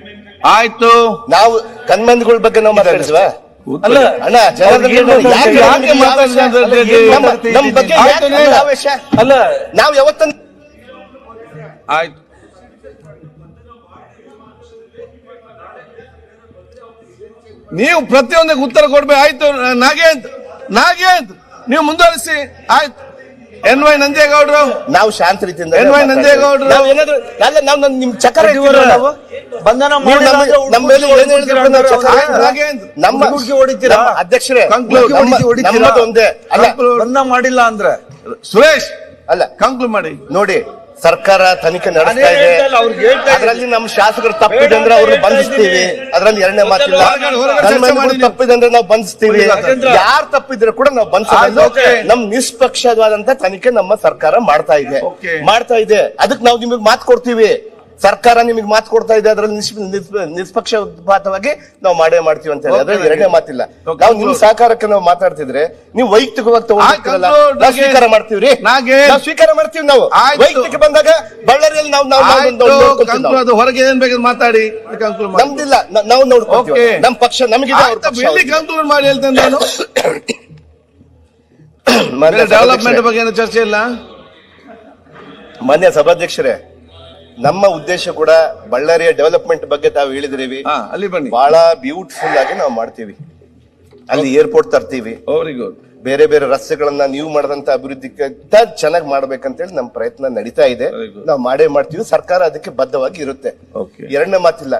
ಆಯ್ತು. ನಾವು ಕಣ್ಮಂದಿಗಳ ಬಗ್ಗೆ ನಾವು ಮಾತಾಡಿಸುವ ಅಲ್ಲ ಅಣ್ಣ ಅಲ್ಲ ನಾವು ಆಯ್ತು. ನೀವು ಪ್ರತಿಯೊಂದಕ್ಕೆ ಉತ್ತರ ಕೊಡ್ಬೇಕು. ಆಯ್ತು ನಾಗೇಂದ್ ನಾಗೇಂದ್ ನೀವು ಮುಂದುವರಿಸಿ. ಆಯ್ತು. ಎನ್ ವೈ ನಂಜೇಗೌಡರು? ನಾವು ಶಾಂತ ರೀತಿಯಿಂದ ಎನ್ ವೈ ನಂಜೇಗೌಡರು? ನಾವು ಏನಾದ್ರು ಅಲ್ಲ ನಾವು ನಮ್- ನಿಮ್ ಚಕ್ರ ನಾವು. ಬಂಧನ ನಮ್ಮ ಮೇಲೆ ಏನ್ ಹೇಳಿದ್ರು ನಾವು ಚಕ್ರ ಆಯ್ತು, ನಮ್ಮ ಹುಡುಗಿ ಹೊಡಿತೀರಾ? ನಮ್ಮ ಅಧ್ಯಕ್ಷರೇ ಹೊಡಿತೀರಾ? ಒಂದೇ. ಅಲ್ಲ. ಬಂಧನ ಮಾಡಿಲ್ಲ ಅಂದ್ರೆ ಸುರೇಶ್. ಅಲ್ಲ ಕಂಕ್ಲೂಡ್ ಮಾಡಿ. ನೋಡಿ ಸರ್ಕಾರ ತನಿಖೆ ನಡೆಸ್ತಾ ಇದೆ. ಅದರಲ್ಲಿ ನಮ್ಮ ಶಾಸಕರು ತಪ್ಪಿದೆ ಅಂದ್ರೆ ಅವ್ರನ್ನ ಬಂಧಿಸ್ತೀವಿ. ಅದರಲ್ಲಿ ಎರಡನೇ ಮಾತಿಲ್ಲ. ನೀವು. ತಪ್ಪಿದೆ ಅಂದ್ರೆ ನಾವು ಬಂಧಿಸ್ತೀವಿ. ಯಾರು ತಪ್ಪಿದ್ರೆ ಕೂಡ ನಾವು ಬಂಧಿಸ್ತೀವಿ ಬಂಧಿಸೋದು. ನಮ್ ನಿಷ್ಪಕ್ಷವಾದಂತ ತನಿಖೆ ನಮ್ಮ ಸರ್ಕಾರ ಮಾಡ್ತಾ ಇದೆ. ಮಾಡ್ತಾ ಇದೆ. ಅದಕ್ಕೆ ನಾವು ನಿಮಗೆ ಮಾತು ಕೊಡ್ತೀವಿ. ಸರ್ಕಾರ ನಿಮಗೆ ಮಾತು ಕೊಡ್ತಾ ಇದೆ ಅದರಲ್ಲಿ ನಿಷ್ಪ- ನಿಷ್ಪ- ನಿಷ್ಪಕ್ಷಪಾತವಾಗಿ ನಾವು ಮಾಡೇ ಮಾಡ್ತೀವಿ ಅಂತ ಹೇಳಿ ಅದ್ರಲ್ಲಿ ಎರಡನೇ ಮಾತಿಲ್ಲ. ನಾವು ನಿಮ್ ಸಹಕಾರಕ್ಕೆ ನಾವು ಮಾತಾಡ್ತಿದ್ರೆ ನೀವು ವೈಯಕ್ತಿಕವಾಗಿ ತಗೊಂಡು. ಸ್ವೀಕಾರ ಮಾಡ್ತೀವಿ ನಾಗೇಶ್. ನಾವು ಸ್ವೀಕಾರ ಮಾಡ್ತೀವಿ ನಾವು. ವೈಯಕ್ತಿಕ ಬಂದಾಗ ಬಳ್ಳಾರಿಯಲ್ಲಿ ನಾವು ನಾವು ಅದು ಹೊರಗೆ ಏನ್ ಬೇಕಾದ್ರೆ ಮಾತಾಡಿ ನಮ್ದಿಲ್ಲ ನಾವು ನೋಡ್ಕೊಂತೀವಿ ಓಕೆ. ನಮ್ ಪಕ್ಷ. ಕಂಕ್ಲೂಡ್ ಮಾಡಿ ಹೇಳ್ತೇನೆ ನಾನು ಡೆವಲಪ್ಮೆಂಟ್ ಬಗ್ಗೆ ಏನು ಚರ್ಚೆ ಇಲ್ಲ ಮಾನ್ಯ ಸಭಾಧ್ಯಕ್ಷರೇ ನಮ್ಮ ಉದ್ದೇಶ ಕೂಡ ಬಳ್ಳಾರಿಯ ಡೆವಲಪ್ಮೆಂಟ್ ಬಗ್ಗೆ ತಾವು ಹೇಳಿದ್ರಿ ಹಾ ಅಲ್ಲಿ ಬನ್ನಿ. ಬಹಳ ಬ್ಯೂಟಿಫುಲ್ ಆಗಿ ನಾವು ಮಾಡ್ತೀವಿ. ಅಲ್ಲಿ ಏರ್ಪೋರ್ಟ್ ತರ್ತೀವಿ. ವೆರಿ ಗುಡ್ ಬೇರೆ ಬೇರೆ ರಸ್ತೆಗಳನ್ನ ನೀವು ಮಾಡದಂತ ಅಭಿವೃದ್ಧಿಗಿಂತ ಚೆನ್ನಾಗಿ ಮಾಡ್ಬೇಕಂತೇಳಿ ನಮ್ಮ ಪ್ರಯತ್ನ ನಡೀತಾ ಇದೆ. Very good. ನಾವು ಮಾಡೇ ಮಾಡ್ತೀವಿ. ಸರ್ಕಾರ ಅದಕ್ಕೆ ಬದ್ಧವಾಗಿ ಇರುತ್ತೆ. Okay. ಎರಡನೇ ಮಾತಿಲ್ಲ.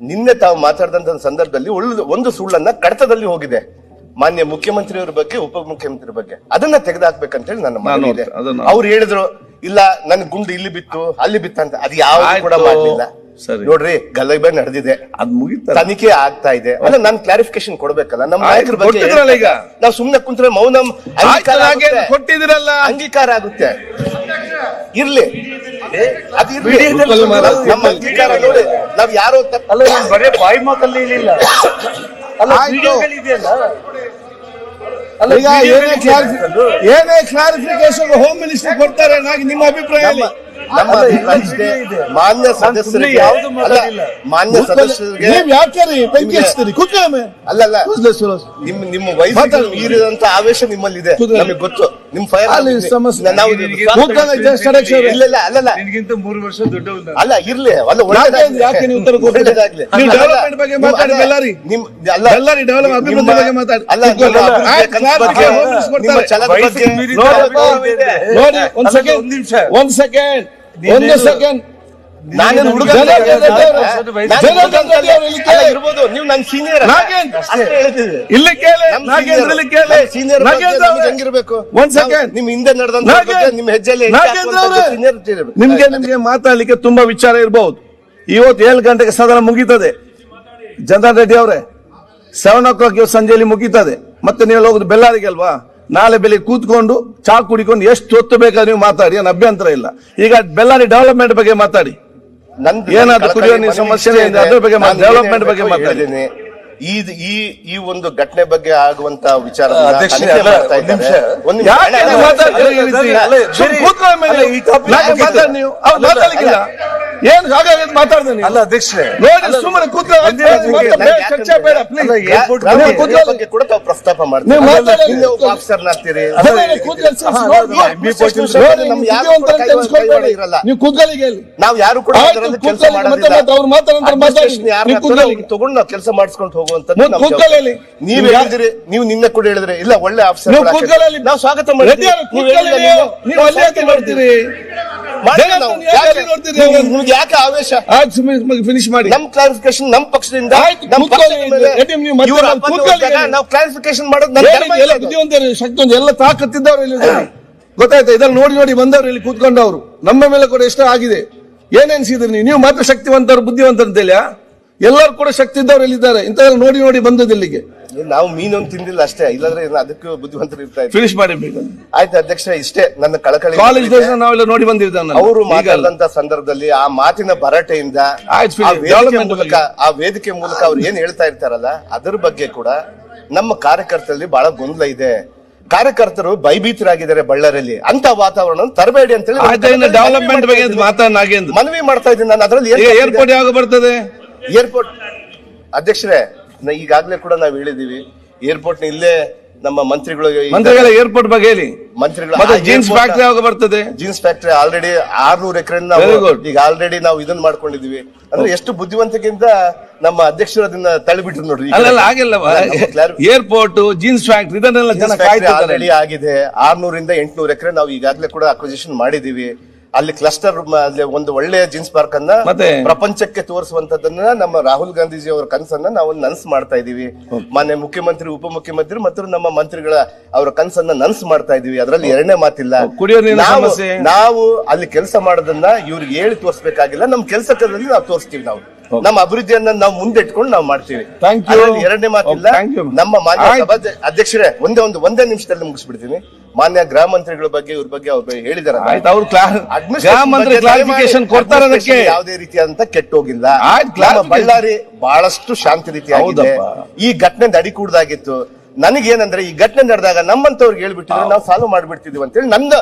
ನಿನ್ನೆ ತಾವು ಮಾತಾಡಿದಂತ ಸಂದರ್ಭದಲ್ಲಿ ಒಳ್ಳೆ ಒಂದು ಸುಳ್ಳನ್ನ ಕಡತದಲ್ಲಿ ಹೋಗಿದೆ. ಮಾನ್ಯ ಮುಖ್ಯಮಂತ್ರಿಯವ್ರ ಬಗ್ಗೆ ಉಪಮುಖ್ಯಮಂತ್ರಿ ಬಗ್ಗೆ. ಅದನ್ನ ತೆಗೆದುಹಾಕ್ಬೇಕಂತೇಳಿ ನನ್ನ ಮನವಿ ಇದೆ ಅದನ್ನ- ಅವ್ರು ಹೇಳಿದ್ರು ಇಲ್ಲ ನನ್ ಗುಂಡು ಇಲ್ಲಿ ಬಿತ್ತು ಅಲ್ಲಿ ಬಿತ್ತಂತ ಅದು ಯಾವ ಕೂಡ ಆಯ್ತು. ಮಾಡ್ಲಿಲ್ಲ. ಸರಿ. ನೋಡ್ರಿ ಗಲಭೆ ನಡೆದಿದೆ. ಅದ್ ಮುಗಿತಾರೆ ತನಿಖೆ ಆಗ್ತಾ ಇದೆ. ಅಲ್ಲ ನನ್ ಕ್ಲಾರಿಫಿಕೇಶನ್ ಕೊಡ್ಬೇಕಲ್ಲ ನಮ್ಮ ಆಯ್ತು, ನಾಯಕರ ಬಗ್ಗೆ ಕೊಟ್ಟಿದ್ರಲ್ಲ ಈಗ. ನಾವು ಸುಮ್ನೆ ಕುಂತ್ರೆ ಮೌನಂ ಅಂಗೀಕಾರ ಆಗುತ್ತೆ. ಕೊಟ್ಟಿದ್ದೀರಲ್ಲ. ಅಂಗೀಕಾರ ಆಗುತ್ತೆ. ಇರ್ಲಿ. ಅದು ಇರ್ಲಿ. ನಮ್ಮ ಅಂಗೀಕಾರ ನೋಡಿ ನಾವ್ ಯಾರೋ ತಪ್ಪು ಬರೇ ಬಾಯಿ ಮಾತಲ್ಲಿ ಇಲ್ಲ ಈಗ ಏನೇ ಕ್ಲಾರಿಫಿಕೇಶನ್ ಹೋಮ್ ಮಿನಿಸ್ಟರ್ ಕೊಡ್ತಾರೆ ನಿಮ್ಮ ಅಭಿಪ್ರಾಯ ಅಲ್ಲ. ಮಾನ್ಯ ಸದಸ್ಯರಿಗೆ ಅಲ್ಲ. ಮಾನ್ಯ ಸದಸ್ಯರಿಗೆ ಸುರೇಶ್. ನಿಮ್ ನಿಮ್ಮ ವಯಸ್ಸಿಗೆ ಮಾತಾಡಿ. ಮೀರಿದಂತ ಆವೇಶ ನಿಮ್ಮಲ್ಲಿ ಇದೆ ನಮಗೆ ಗೊತ್ತು. ನಿಮ್ ಫೈರ್ ಅಲ್ಲಿ ಇಲ್ಲ ಇಲ್ಲ ಅಲ್ಲಲ್ಲ ನಿನಗಿಂತ ಮೂರು ವರ್ಷ ದೊಡ್ಡವನು ಅಲ್ಲ ಇರ್ಲಿ ಅಲ್ಲ ಯಾಕೆ- ನೀವು ಉತ್ತರ ಅಲ್ಲ, ಬಗ್ಗೆ ಮಾತಾಡಿ, ಅಲ್ಲ, ಬೆಳ್ಳಾರಿ. ನಿಮ್ ಅಲ್ಲ ಬೆಳ್ಳಾರಿ ಅಭಿವೃದ್ಧಿ ಬಗ್ಗೆ ಮಾತಾಡಿ. ಅಲ್ಲ. ನಿಮ್ಮ ಬಗ್ಗೆ, ನೋಡಿ, ಒಂದ್ ಸೆಕೆಂಡ್ ಒಂದ್ ನಿಮಿಷ. ಒಂದ್ ಸೆಕೆಂಡ್ ಒಂದು ಸೆಕೆಂಡ್ ನಾನೇನು ಹುಡುಗ ಇರ್ಬೋದು. ನೀವು ಸೀನಿಯರ್ ಇಲ್ಲಿ ಕೇಳಿ ನಾಗೇಂದ್ರ ಇಲ್ಲಿ ಹೆಂಗಿರ್ಬೇಕು? ಒಂದ್ ಸೆಕೆಂಡ್ ನಿಮ್ ಹಿಂದೆ ಹೆಜ್ಜೆಯಲ್ಲಿ. ನಿಮ್ಗೆ ನಿಮ್ಗೆ ಮಾತಾಡ್ಲಿಕ್ಕೆ ತುಂಬಾ ವಿಚಾರ ಇರಬಹುದು ಇವತ್ತು ಏಳು ಗಂಟೆಗೆ ಸದನ ಮುಗೀತದೆ. ಜನಾರ್ದನ್ ರೆಡ್ಡಿ ಅವರೇ ಸೆವೆನ್ ಓ ಕ್ಲಾಕ್ ಇವತ್ತು ಸಂಜೆಯಲ್ಲಿ ಮುಗೀತದೆ. ಮತ್ತೆ ನೀವು ಹೋಗುದು ಬೆಲ್ಲಾರಿಗೆ ಅಲ್ವಾ? ನಾಳೆ ಬೆಲೆ ಕೂತ್ಕೊಂಡು ಚಾ ಕುಡಿಕೊಂಡು ಎಷ್ಟು ಹೊತ್ತು ಬೇಕಾದ್ರೆ ನೀವು ಮಾತಾಡಿ ಏನು ಅಭ್ಯಂತರ ಇಲ್ಲ. ಈಗ ಬೆಳ್ಳಾರಿ ಡೆವಲಪ್ಮೆಂಟ್ ಬಗ್ಗೆ ಮಾತಾಡಿ. ನಂದು ಏನಾದ್ರು ಕುಡಿಯೋ ನೀರು ಸಮಸ್ಯೆ ಇದೆ. ಅದ್ರ ಬಗ್ಗೆ ಡೆವಲಪ್ಮೆಂಟ್ ಬಗ್ಗೆ ಮಾತಾಡಿ. ಈ ಈ ಈ ಒಂದು ಘಟನೆ ಬಗ್ಗೆ ಆಗುವಂತ ವಿಚಾರ ಮಾತಾಡ್ಲಿಕ್ಕಿಲ್ಲ. ಏನ್ ಹಾಗಾಗಿ ಮಾತಾಡ್ದೆ ಅಲ್ಲ ಅಧ್ಯಕ್ಷರೇ. ನೋಡಿ ಸುಮ್ಮನೆ ಮತ್ತೆ ಚರ್ಚೆ ಬೇಡ ಪ್ಲೀಸ್ ಕೂಡ ತಾವು ಪ್ರಸ್ತಾಪ ಆಫೀಸರ್ ಆಗ್ತೀರಿ ನೀವು ಯಾರು ಅಂತ ಕೂಡ ಕೈ- ತೆಗೆಸ್ಕೊಳ್ಬೇಡಿ. ಕೈ ಇರಲ್ಲ. ನೀವು ಯಾರು ಕೂಡ ಕೆಲಸ ಮಾಡೋದಿಲ್ಲ. ಅವ್ರು ಮಾತಾಡಿ. ನೀವು ಕೂತ್ಕೊಳ್ಳಿ. ತಗೊಂಡು ನಾವು ಕೆಲಸ ಮಾಡಿಸ್ಕೊಂಡು ಹೋಗುವಂತ ಅಲ್ಲಿ. ನೀವ್ ಹೇಳಿದ್ರಿ ನೀವು ನಿನ್ನೆ ಕೂಡ ಹೇಳಿದ್ರೆ. ಇಲ್ಲ ಒಳ್ಳೆ ಆಫೀಸರ್ ನೀವು ಸ್ವಾಗತ ಮಾಡ್ತೀವಿ. ನೀವು ಅಲ್ಲಿ ಯಾಕೆ ನಿಮ್ಗೆ- ಯಾಕೆ ಆವೇಶ? ಫಿನಿಶ್ ಮಾಡಿ. ನಮ್ ಕ್ಲಾರಿಫಿಕೇಶನ್ ನಮ್ ಪಕ್ಷದಿಂದ ನೀವು ಕ್ಲಾರಿಫಿಕೇಶನ್ ಮಾಡೋದು ಶಕ್ತಿ ಒಂದು ಎಲ್ಲ ತಾಕತ್ತಿದ್ದವ್ರು ಇಲ್ಲಿ. ಗೊತ್ತಾಯ್ತಾ? ಇದನ್ನ ನೋಡಿ ನೋಡಿ ಬಂದವರು ಇಲ್ಲಿ ಕೂತ್ಕೊಂಡವ್ರು. ನಮ್ಮ ಮೇಲೆ ಕೂಡ ಎಷ್ಟೋ ಆಗಿದೆ. ಏನ್ ಎನ್ಸಿದ್ರಿ ನೀವು? ಮಾತ್ರ ಶಕ್ತಿವಂತರು ಬುದ್ಧಿವಂತರು ಅಂತೇಳಿ ಎಲ್ಲರೂ ಕೂಡ ಶಕ್ತಿ ಇದ್ದವ್ರು ಎಲ್ಲಿದ್ದಾರೆ? ಇಂಥವೆಲ್ಲ ನೋಡಿ ನೋಡಿ ಬಂದದ್ದು ಇಲ್ಲಿಗೆ. ನಾವು ಮೀನೊಂದು ತಿಂದಿಲ್ಲ ಅಷ್ಟೇ. ಇಲ್ಲಾಂದ್ರೆ ಅದಕ್ಕೆ ಬುದ್ಧಿವಂತರು ಇರ್ತಾ ಇದ್ರು ಫಿನಿಶ್ ಮಾಡಿ ಆಯ್ತು ಅಧ್ಯಕ್ಷ ಇಷ್ಟೇ ನನ್ನ ಕಳಕಳಿ ಕಾಲೇಜ್ ಡೇಸ್ ನಾವೆಲ್ಲ ನೋಡಿ ಬಂದಿದ್ದಾನೆ ಅವರು ಮಾತಾಡಿದಂತ ಸಂದರ್ಭದಲ್ಲಿ ಆ ಮಾತಿನ ಭರಟೆಯಿಂದ ಆಯ್ತು, ಆ. ವೇದಿಕೆ ಮೂಲಕ ಆ ವೇದಿಕೆ ಮೂಲಕ ಅವ್ರು ಏನ್ ಹೇಳ್ತಾ ಇರ್ತಾರಲ್ಲ ಅದ್ರ ಬಗ್ಗೆ ಕೂಡ ನಮ್ಮ ಕಾರ್ಯಕರ್ತರಲ್ಲಿ ಬಹಳ ಗೊಂದಲ ಇದೆ. ಕಾರ್ಯಕರ್ತರು ಭಯಭೀತರಾಗಿದ್ದಾರೆ ಬಳ್ಳಾರಿಯಲ್ಲಿ. ಅಂತ ವಾತಾವರಣ ತರಬೇಡಿ ಅಂತ ಹೇಳಿ ಡೆವಲಪ್ಮೆಂಟ್ ಬಗ್ಗೆ ಮಾತಾಡ ಮನವಿ ಮಾಡ್ತಾ ಇದ್ದೀನಿ ನಾನು. ಅದರಲ್ಲಿ ಏರ್ಪೋರ್ಟ್ ಯಾವಾಗ ಬರ್ತದೆ? ಏರ್ಪೋರ್ಟ್ ಅಧ್ಯಕ್ಷರೇ ಈಗಾಗಲೇ ಕೂಡ ನಾವು ಹೇಳಿದೀವಿ ಏರ್ಪೋರ್ಟ್ ಇಲ್ಲೇ ನಮ್ಮ ಮಂತ್ರಿಗಳು ಮಂತ್ರಿಗಳ ಏರ್ಪೋರ್ಟ್ ಬಗ್ಗೆ ಹೇಳಿ. ಮಂತ್ರಿಗಳು ಜೀನ್ಸ್ ಫ್ಯಾಕ್ಟ್ರಿ ಯಾವಾಗ ಬರ್ತದೆ? ಜೀನ್ಸ್ ಫ್ಯಾಕ್ಟರಿ ಆಲ್ರೆಡಿ ಆರ್ನೂರು ಎಕರೆ ನಾವು ಈಗ ಆಲ್ರೆಡಿ ನಾವು ಇದನ್ನ ಮಾಡ್ಕೊಂಡಿದೀವಿ. ಅಂದ್ರೆ ಎಷ್ಟು ಬುದ್ಧಿವಂತಿಕೆಯಿಂದ ನಮ್ಮ ಅಧ್ಯಕ್ಷರು ಅದನ್ನ ತಳ್ಳಿಬಿಟ್ರು ನೋಡ್ರಿ ಆಗಿಲ್ಲ ಏರ್ಪೋರ್ಟ್ ಜೀನ್ಸ್ ಫ್ಯಾಕ್ಟ್ರಿ ಇದನ್ನೆಲ್ಲ ಆಲ್ರೆಡಿ ಆಗಿದೆ. ಆರ್ನೂರಿಂದ ಎಂಟ್ನೂರು ಎಕರೆ ನಾವು ಈಗಾಗಲೇ ಕೂಡ ಅಕ್ವಿಸಿಷನ್ ಮಾಡಿದೀವಿ. ಅಲ್ಲಿ ಕ್ಲಸ್ಟರ್ ಅಲ್ಲಿ ಒಂದು ಒಳ್ಳೆಯ ಜೀನ್ಸ್ ಪಾರ್ಕ್ ಅನ್ನ ಮತ್ತೆ? ಪ್ರಪಂಚಕ್ಕೆ ತೋರಿಸುವಂತದನ್ನ ನಮ್ಮ ರಾಹುಲ್ ಗಾಂಧೀಜಿ ಅವರ ಕನಸನ್ನ ನಾವು ನನ್ಸ್ ಮಾಡ್ತಾ ಇದೀವಿ. ಮಾನ್ಯ ಮುಖ್ಯಮಂತ್ರಿ ಉಪಮುಖ್ಯಮಂತ್ರಿ ಮತ್ತು ನಮ್ಮ ಮಂತ್ರಿಗಳ ಅವರ ಕನಸನ್ನ ನನ್ಸ್ ಮಾಡ್ತಾ ಇದೀವಿ. ಅದರಲ್ಲಿ ಎರಡನೇ ಮಾತಿಲ್ಲ. ನಾವು- ನಾವು ಅಲ್ಲಿ ಕೆಲಸ ಮಾಡೋದನ್ನ ಇವ್ರಿಗೆ ಹೇಳಿ ತೋರಿಸಬೇಕಾಗಿಲ್ಲ. ನಮ್ಮ ಕೆಲಸದಲ್ಲಿ ನಾವು ತೋರಿಸ್ತೀವಿ ನಾವು. ನಮ್ಮ ಅಭಿವೃದ್ಧಿಯನ್ನ ನಾವು ಮುಂದೆ ಇಟ್ಕೊಂಡು ನಾವು ಮಾಡ್ತೀವಿ. ಎರಡನೇ ಮಾತಿಲ್ಲ. Oh. ನಮ್ಮ ಮಾನ್ಯ. ಅಧ್ಯಕ್ಷರೇ ಒಂದೇ ಒಂದು ಒಂದೇ ನಿಮಿಷದಲ್ಲಿ ಮುಗಿಸ್ಬಿಡ್ತೀನಿ. ಮಾನ್ಯ ಗೃಹ ಮಂತ್ರಿಗಳ ಬಗ್ಗೆ ಇವ್ರ ಬಗ್ಗೆ ಅವ್ರ ಹೇಳಿದಾರೆ ಗ್ರಾಮ ಮಂತ್ರಿ ಕ್ಲಾರಿಫಿಕೇಶನ್ ಕೊಡ್ತಾರೆ ಅದಕ್ಕೆ. ಯಾವುದೇ ರೀತಿಯಾದಂತ ಕೆಟ್ಟೋಗಿಲ್ಲ ಬಳ್ಳಾರಿ ಬಹಳಷ್ಟು ಶಾಂತಿ ರೀತಿ ಹೌದು ಈ ಘಟನೆ ನಡಿಕೂಡ್ದಾಗಿತ್ತು ನನಗೇನಂದ್ರೆ ಈ ಘಟನೆ ನಡೆದಾಗ ನಮ್ಮಂತವ್ರಿಗೆ ಹೇಳ್ಬಿಟ್ಟಿದ್ರೆ ನಾವು ಸಾಲ್ವ್ ಮಾಡ್ಬಿಡ್ತಿದೀವಿ ಅಂತೇಳಿ ನಂದು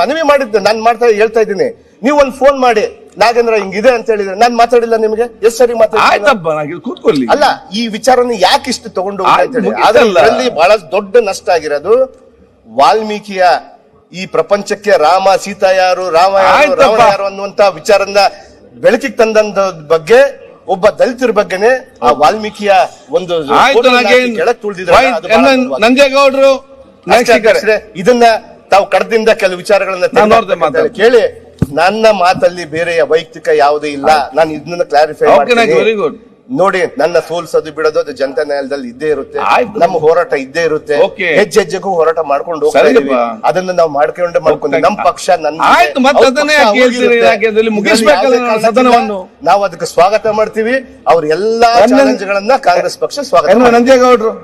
ಮನವಿ ಮಾಡಿದ್ದೆ ನಾನು ಮಾಡ್ತಾ ಹೇಳ್ತಾ ಇದ್ದೀನಿ. ನೀವು ಒಂದು ಫೋನ್ ಮಾಡಿ ನಾಗೇಂದ್ರ ಹಿಂಗಿದೆ ಅಂತ ಹೇಳಿದ್ರೆ ನಾನು ಮಾತಾಡಿಲ್ಲ ನಿಮಗೆ? ಎಷ್ಟು ಸರಿ ನಾಗಿ ಅಲ್ಲ ಈ ವಿಚಾರನ ಯಾಕೆ ಇಷ್ಟು ತಗೊಂಡು ಬಹಳ ದೊಡ್ಡ ನಷ್ಟ ಆಗಿರೋದು ವಾಲ್ಮೀಕಿಯ ಈ ಪ್ರಪಂಚಕ್ಕೆ ರಾಮ ಸೀತಾ ಯಾರು ರಾಮ ಯಾರು ರಾವಣ ಯಾರು ಅನ್ನುವಂತ ವಿಚಾರನ ಬೆಳಕಿಗೆ ತಂದಂತ ಬಗ್ಗೆ ಒಬ್ಬ ದಲಿತರ ಬಗ್ಗೆನೆ ಆ ವಾಲ್ಮೀಕಿಯ ಒಂದು ತುಳಿದಿದ್ದಾರೆ. ದುರ್ವಾದ. ನಂಜೇಗೌಡರು ಇದನ್ನ ತಾವು ಕಡದಿಂದ ಕೆಲವು ವಿಚಾರಗಳನ್ನ ಕೇಳಿ ನನ್ನ ಮಾತಲ್ಲಿ ಬೇರೆಯ ವೈಯಕ್ತಿಕ ಯಾವುದೇ ಇಲ್ಲ. ನಾನು ಇದನ್ನ ಕ್ಲಾರಿಫೈ ವೆರಿ ಗುಡ್. ನೋಡಿ ನನ್ನ ಸೋಲ್ಸೋದು ಬಿಡೋದು ಅದು ಜನತಾ ನ್ಯಾಯಾಲಯದಲ್ಲಿ ಇದ್ದೇ ಇರುತ್ತೆ ಆಯ್ತು. ನಮ್ಮ ಹೋರಾಟ ಇದ್ದೇ ಇರುತ್ತೆ Okay. ಹೆಜ್ಜೆ ಹೆಜ್ಜೆಗೂ ಹೋರಾಟ ಮಾಡ್ಕೊಂಡು ಹೋಗ್ತಾ ಸರಿಯಪ್ಪ. ಇದೀವಿ ಅದನ್ನ ನಾವು ಮಾಡ್ಕೊಂಡು ಮಾಡ್ಕೊಂಡು ನಮ್ಮ ಪಕ್ಷ ನನ್ನ ಆಯ್ತು, ಮತ್ತೆ ಅದನ್ನೇ ಯಾಕೆ ಹೇಳ್ತೀರಿ? ಯಾಕೆ ಅದ್ರಲ್ಲಿ ಮುಗಿಸ್ಬೇಕಲ್ಲ ನಾವು ಸದನವನ್ನು? ನಾವು ಅದಕ್ಕೆ ಸ್ವಾಗತ ಮಾಡ್ತೀವಿ ಅವ್ರ ಎಲ್ಲಾ ಚಾಲೆಂಜ್ ಗಳನ್ನ ಕಾಂಗ್ರೆಸ್ ಪಕ್ಷ ಸ್ವಾಗತ ಮಾಡ್ತೀವಿ. ನಂಜೇಗೌಡರು